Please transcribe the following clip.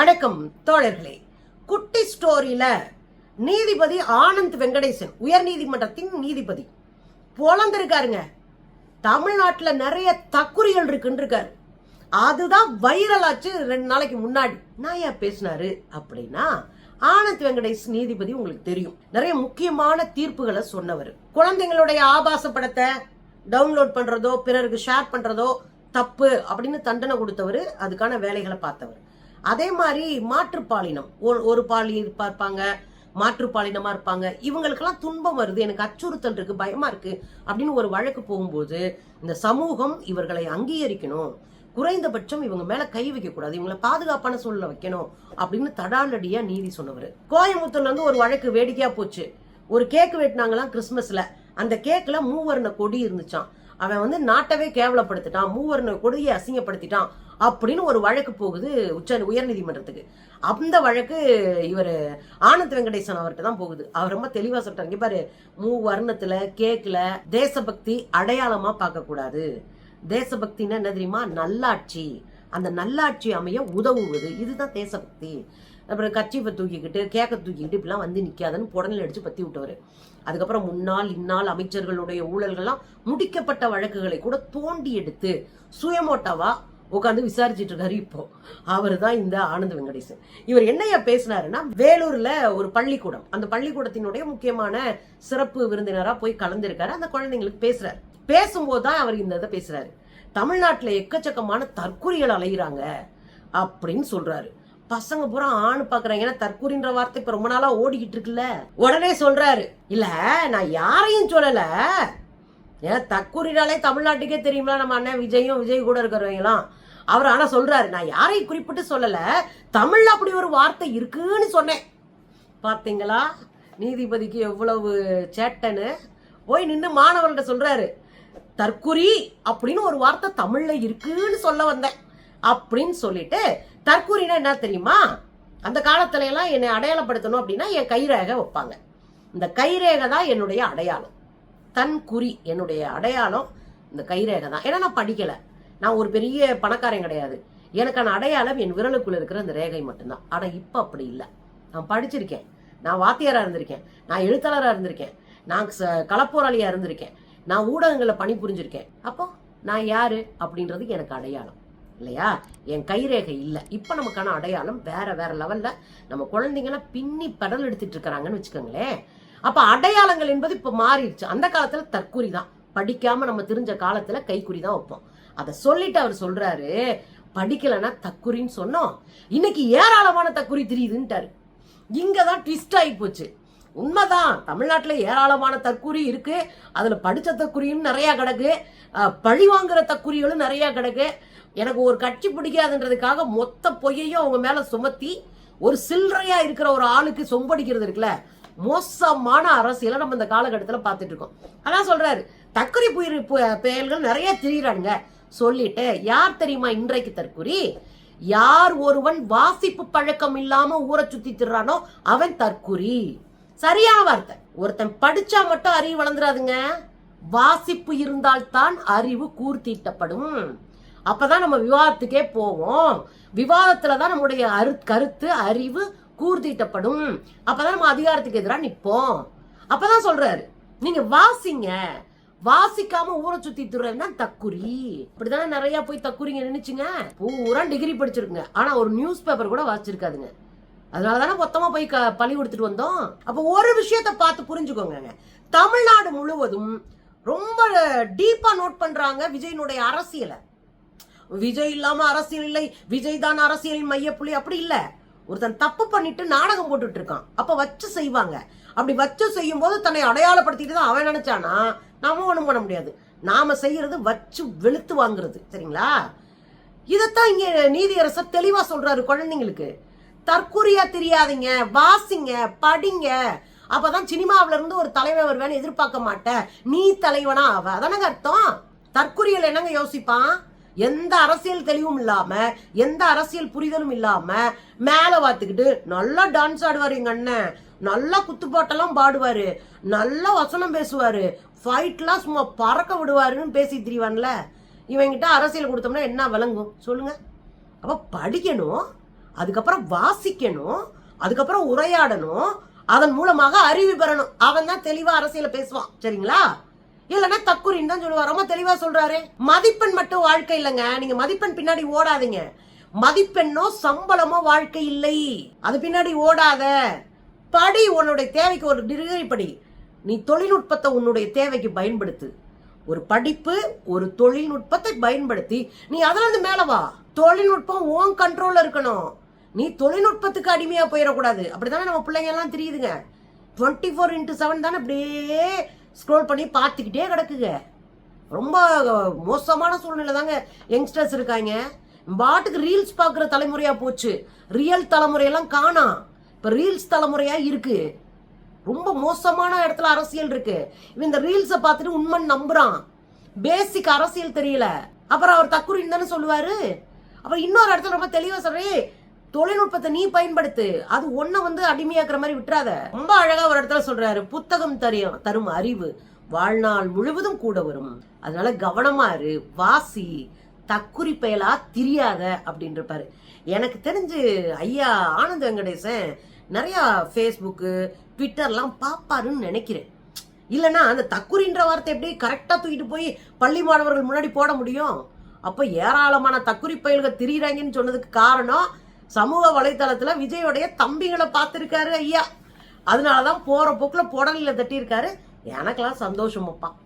வணக்கம் தோழர்களே. குட்டி ஸ்டோரியில நீதிபதி ஆனந்த் வெங்கடேசன் உயர் நீதிமன்றத்தின் நீதிபதி. பொழந்திருக்காருங்க தமிழ்நாட்டில் நிறைய தக்குறிகள் இருக்குன்னு இருக்காரு அதுதான் வைரல் ஆச்சு ரெண்டு நாளைக்கு முன்னாடி. நான் ஏன் பேசினாரு அப்படின்னா ஆனந்த் வெங்கடேஷ் நீதிபதி உங்களுக்கு தெரியும். நிறைய முக்கியமான தீர்ப்புகளை சொன்னவர். குழந்தைங்களுடைய ஆபாச படத்தை டவுன்லோட் பண்றதோ பிறருக்கு ஷேர் பண்றதோ தப்பு அப்படின்னு தண்டனை கொடுத்தவர். அதுக்கான வேலைகளை பார்த்தவர். அதே மாதிரி மாற்றுப்பாலினம். ஒரு- ஒரு பாலி பார்ப்பாங்க மாற்றுப்பாலினமா இருப்பாங்க. இவங்களுக்கெல்லாம் துன்பம் வருது எனக்கு அச்சுறுத்தல் இருக்கு பயமா இருக்கு அப்படின்னு ஒரு வழக்கு போகும்போது இந்த சமூகம் இவர்களை அங்கீகரிக்கணும். குறைந்தபட்சம் இவங்க மேல கை வைக்க கூடாது இவங்களை பாதுகாப்பான சூழல வைக்கணும் அப்படின்னு தடாலடியா நீதி சொன்னவர். கோயம்புத்தூர்ல இருந்து ஒரு வழக்கு வேடிக்கையா போச்சு. ஒரு கேக் வெட்டினாங்களாம் கிறிஸ்மஸ்ல அந்த கேக்ல மூவர்ண கொடி இருந்துச்சாம். அவன் வந்து நாட்டவே கேவலப்படுத்திட்டான் மூவர்ண கொடியை அசிங்கப்படுத்திட்டான் அப்படின்னு ஒரு வழக்கு போகுது உச்ச உயர்நீதிமன்றத்துக்கு. அந்த வழக்கு இவர் ஆனந்த் வெங்கடேசன் அவர்கிட்ட தான் போகுது. அவர் ரொம்ப தெளிவா சொல்லிட்டாங்க பாரு மூ வர்ணத்துல கேக்ல தேசபக்தி அடையாளமா பார்க்க கூடாது தேசபக்தின்னா என்ன தெரியுமா? நல்லாட்சி. அந்த நல்லாட்சி அமைய உதவுவது. இதுதான் தேசபக்தி. அப்புறம் கச்சிப்பை தூக்கிக்கிட்டு கேக்க தூக்கிக்கிட்டு இப்படிலாம் வந்து நிக்காதுன்னு புடனில் அடிச்சு பத்தி விட்டவர். அதுக்கப்புறம் முன்னாள் இந்நாள் அமைச்சர்களுடைய ஊழல்கள்லாம் முடிக்கப்பட்ட வழக்குகளை கூட தோண்டி எடுத்து சுயமோட்டாவா உட்காந்து விசாரிச்சிட்டு இருக்காரு இப்போ. அவர் தான் இந்த ஆனந்த வெங்கடேசன். இவர் என்னையா பேசினாருன்னா வேலூர்ல ஒரு பள்ளிக்கூடம். அந்த பள்ளிக்கூடத்தினுடைய முக்கியமான சிறப்பு விருந்தினரா போய் கலந்திருக்காரு. அந்த குழந்தைங்களுக்கு பேசுறாரு. பேசும்போது தான் அவர் இந்த இதை பேசுறாரு. தமிழ்நாட்டில் எக்கச்சக்கமான தற்கொலைகள் அலைகிறாங்க அப்படின்னு சொல்றாரு. பசங்க பூரா ஆண் பாக்குறாங்க. ஏன்னா தற்கூரின்ற வார்த்தை இப்ப ரொம்ப நாளா ஓடிக்கிட்டு இருக்குல்ல? உடனே சொல்றாரு. இல்ல நான் யாரையும் சொல்லல. ஏன் தற்கூறினாலே தமிழ்நாட்டுக்கே தெரியுமா நம்ம அண்ணன் விஜயும் விஜய் கூட இருக்கிறவங்களாம் அவர் ஆனா சொல்றாரு நான் யாரையும் குறிப்பிட்டு சொல்லல. தமிழ்ல அப்படி ஒரு வார்த்தை இருக்குன்னு சொன்னேன். பாத்தீங்களா? நீதிபதிக்கு எவ்வளவு சேட்டன்னு. போய் நின்று மாணவர்கிட்ட சொல்றாரு. தற்குறி அப்படின்னு ஒரு வார்த்தை தமிழ்ல இருக்குன்னு சொல்ல வந்தேன். அப்படின்னு சொல்லிட்டு தற்குறினா என்ன தெரியுமா? அந்த காலத்துல எல்லாம் என்னை அடையாளப்படுத்தணும் அப்படின்னா என் கைரேகை வைப்பாங்க. இந்த கைரேகை தான் என்னுடைய அடையாளம். தன் குறி என்னுடைய அடையாளம் இந்த கைரேகை தான். ஏன்னா நான் படிக்கல. நான் ஒரு பெரிய பணக்காரன் கிடையாது. எனக்கான அடையாளம் என் விரலுக்குள்ள இருக்கிற அந்த ரேகை மட்டும்தான். ஆனா இப்ப அப்படி இல்லை. நான் படிச்சிருக்கேன். நான் வாத்தியாரா இருந்திருக்கேன். நான் எழுத்தாளராக இருந்திருக்கேன். நான் ச- இருந்திருக்கேன். நான் ஊடகங்களில் பணிபுரிஞ்சிருக்கேன். அப்போ நான் யாரு அப்படின்றது எனக்கு அடையாளம். இல்லையா? என் கைரேகை இல்லை. இப்போ நமக்கான அடையாளம் வேற வேற லெவலில் நம்ம குழந்தைங்கலாம் பின்னி பெடல் எடுத்துட்டு இருக்கிறாங்கன்னு வச்சுக்கோங்களேன். அப்போ அடையாளங்கள் என்பது இப்போ மாறிடுச்சு. அந்த காலத்தில் தற்குறி தான். படிக்காம நம்ம தெரிஞ்ச காலத்தில் கைக்குறி தான் வைப்போம். அதை சொல்லிட்டு அவர் சொல்றாரு படிக்கலைன்னா தக்குறின்னு சொன்னோம். இன்னைக்கு ஏராளமான தக்குறி தெரியுதுன்ட்டாரு. இங்கே தான் ட்விஸ்ட் ஆகி போச்சு. உண்மைதான். தமிழ்நாட்டில் ஏராளமான தற்கூரி இருக்கு. அதில் படித்த தற்கூரியும் நிறையா கிடக்கு. பழி வாங்குற தற்கூரிகளும் நிறையா கிடக்கு. எனக்கு ஒரு கட்சி பிடிக்காதுன்றதுக்காக மொத்த பொய்யையும் அவங்க மேலே சுமத்தி ஒரு சில்லறையாக இருக்கிற ஒரு ஆளுக்கு சொம்படிக்கிறது இருக்குல்ல? மோசமான அரசியலை நம்ம இந்த காலகட்டத்தில் பார்த்துட்டு இருக்கோம். அதான் சொல்றாரு. தற்கொலை புயல் புயல்கள் நிறைய தெரியுறாங்க சொல்லிட்டு யார் தெரியுமா இன்றைக்கு தற்குறி யார் ஒருவன் வாசிப்பு பழக்கம் இல்லாம ஊரை சுத்தி திர்றானோ அவன் தற்குறி சரியான வார்த்தை. ஒருத்தன் படிச்சா மட்டும் அறிவு வளர்ந்துராதுங்க. வாசிப்பு இருந்தால்தான் அறிவு கூர்த்தீட்டப்படும். அப்பதான் நம்ம விவாதத்துக்கே போவோம். விவாதத்துல தான் நம்முடைய அரு கருத்து அறிவு கூர்த்தீட்டப்படும். அப்பதான் நம்ம அதிகாரத்துக்கு எதிராக நிற்போம் அப்பதான் சொல்றாரு நீங்க வாசிங்க. வாசிக்காம ஊரை சுத்தி துறன்னா தக்குரி இப்படிதானே நிறைய போய் தக்குரிங்க நினைச்சுங்க? பூரா டிகிரி படிச்சிருக்குங்க. ஆனா ஒரு நியூஸ் பேப்பர் கூட வாசிச்சிருக்காதுங்க. அதனால தானே மொத்தமாக போய் க- பழி கொடுத்துட்டு வந்தோம். அப்போ ஒரு விஷயத்த பார்த்து புரிஞ்சுக்கோங்க தமிழ்நாடு முழுவதும் ரொம்ப டீப்பாக நோட் பண்ணுறாங்க விஜயனுடைய அரசியலை. விஜய் இல்லாமல் அரசியல் இல்லை. விஜய் தான் அரசியலின் மையப்புள்ளி. அப்படி இல்லை. ஒருத்தன் தப்பு பண்ணிட்டு நாடகம் போட்டுட்டு இருக்கான். அப்போ வச்சு செய்வாங்க. அப்படி வச்சு செய்யும் போது தன்னை அடையாளப்படுத்திட்டு தான் அவன் நினைச்சானா? நாம ஒன்றும் பண்ண முடியாது. நாம செய்யறது வச்சு வெளுத்து வாங்குறது. சரிங்களா? இதைத்தான் இங்கே நீதியரசர் தெளிவாக சொல்றாரு குழந்தைங்களுக்கு. தற்கூரியா தெரியாதீங்க வாசிங்க படிங்க. அப்பதான் சினிமாவில இருந்து ஒரு தலைவர் வருவேன்னு எதிர்பார்க்க மாட்டேன். நீ தலைவனா அவ. அதானங்க அர்த்தம்? தற்கூரியல் என்னங்க யோசிப்பான்? எந்த அரசியல் தெளிவும் இல்லாம எந்த அரசியல் புரிதலும் இல்லாம மேல பார்த்துக்கிட்டு நல்லா டான்ஸ் ஆடுவாரு எங்க அண்ணன். நல்லா குத்துப்பாட்டெல்லாம் பாடுவாரு. நல்லா வசனம் பேசுவாரு. ஃபைட்லாம் சும்மா பறக்க விடுவாருன்னு பேசி திரிவான்ல. இவங்கிட்ட அரசியல் கொடுத்தோம்னா என்ன விளங்கும்? சொல்லுங்க. அப்ப படிக்கணும். அதுக்கப்புறம் வாசிக்கணும் அதுக்கப்புறம் உரையாடணும் அதன் மூலமாக அறிவு பெறணும். அவன் தான் தெளிவா அரசியல பேசுவான். சரிங்களா? இல்லைன்னா தக்குரின்னு தான் சொல்லுவார் ரொம்ப தெளிவா சொல்றாரு. மதிப்பெண் மட்டும் வாழ்க்கை இல்லைங்க. நீங்க மதிப்பெண் பின்னாடி ஓடாதீங்க. மதிப்பெண்ணோ சம்பளமோ வாழ்க்கை இல்லை. அது பின்னாடி ஓடாத. படி உன்னுடைய தேவைக்கு ஒரு டிகிரி படி நீ தொழில்நுட்பத்தை உன்னுடைய தேவைக்கு பயன்படுத்து. ஒரு படிப்பு ஒரு தொழில்நுட்பத்தை பயன்படுத்தி நீ அதுல இருந்து மேல வா. தொழில்நுட்பம் ஓன் கண்ட்ரோல்ல இருக்கணும். நீ தொழில்நுட்பத்துக்கு அடிமையா போயிடக்கூடாது. அப்படிதானே நம்ம பிள்ளைங்க எல்லாம் தெரியுதுங்க. டுவெண்ட்டி ஃபோர் இன்ட்டு செவன் தானே அப்படியே ஸ்க்ரோல் பண்ணி பார்த்துக்கிட்டே கிடக்குங்க. ரொம்ப மோசமான சூழ்நிலை தாங்க யங்ஸ்டர்ஸ் இருக்காங்க. பாட்டுக்கு ரீல்ஸ் பார்க்குற தலைமுறையாக போச்சு. ரியல் தலைமுறையெல்லாம் காணாம் இப்போ ரீல்ஸ் தலைமுறையாக இருக்குது ரொம்ப மோசமான இடத்துல அரசியல் இருக்கு. இவன் இந்த ரீல்ஸை பார்த்துட்டு உண்மை நம்புறான். பேசிக் அரசியல் தெரியல. அப்புறம் அவர் தக்குரின்னு தானே சொல்லுவாரு. அப்புறம் இன்னொரு இடத்துல ரொம்ப தெளிவா சொல்றே தொழில்நுட்பத்தை நீ பயன்படுத்து. அது ஒன்ன வந்து அடிமையாக்குற மாதிரி விட்டுறாத. ரொம்ப அழகா ஒரு இடத்துல சொல்றாரு புத்தகம் தரும் தரும் அறிவு வாழ்நாள் முழுவதும் கூட வரும். அதனால கவனமா இரு வாசி தக்குறி பயலா திரியாத அப்படின்றப்பாரு எனக்கு தெரிஞ்சு ஐயா ஆனந்த வெங்கடேசன் நிறைய ஃபேஸ்புக்கு ட்விட்டர்லாம் பார்ப்பாருன்னு நினைக்கிறேன். இல்லைன்னா அந்த தக்குறின்ற வார்த்தை எப்படி கரெக்டாக தூக்கிட்டு போய் பள்ளி மாணவர்கள் முன்னாடி போட முடியும்? அப்போ ஏராளமான தக்குரி பயல்கள் திரியிறாங்கன்னு சொன்னதுக்கு காரணம் சமூக வலைத்தளத்தில் விஜயோடைய தம்பிகளை பார்த்துருக்காரு ஐயா. அதனாலதான் போற போக்கில் புடலில் தட்டியிருக்காரு. எனக்கெல்லாம் சந்தோஷம் வைப்பான்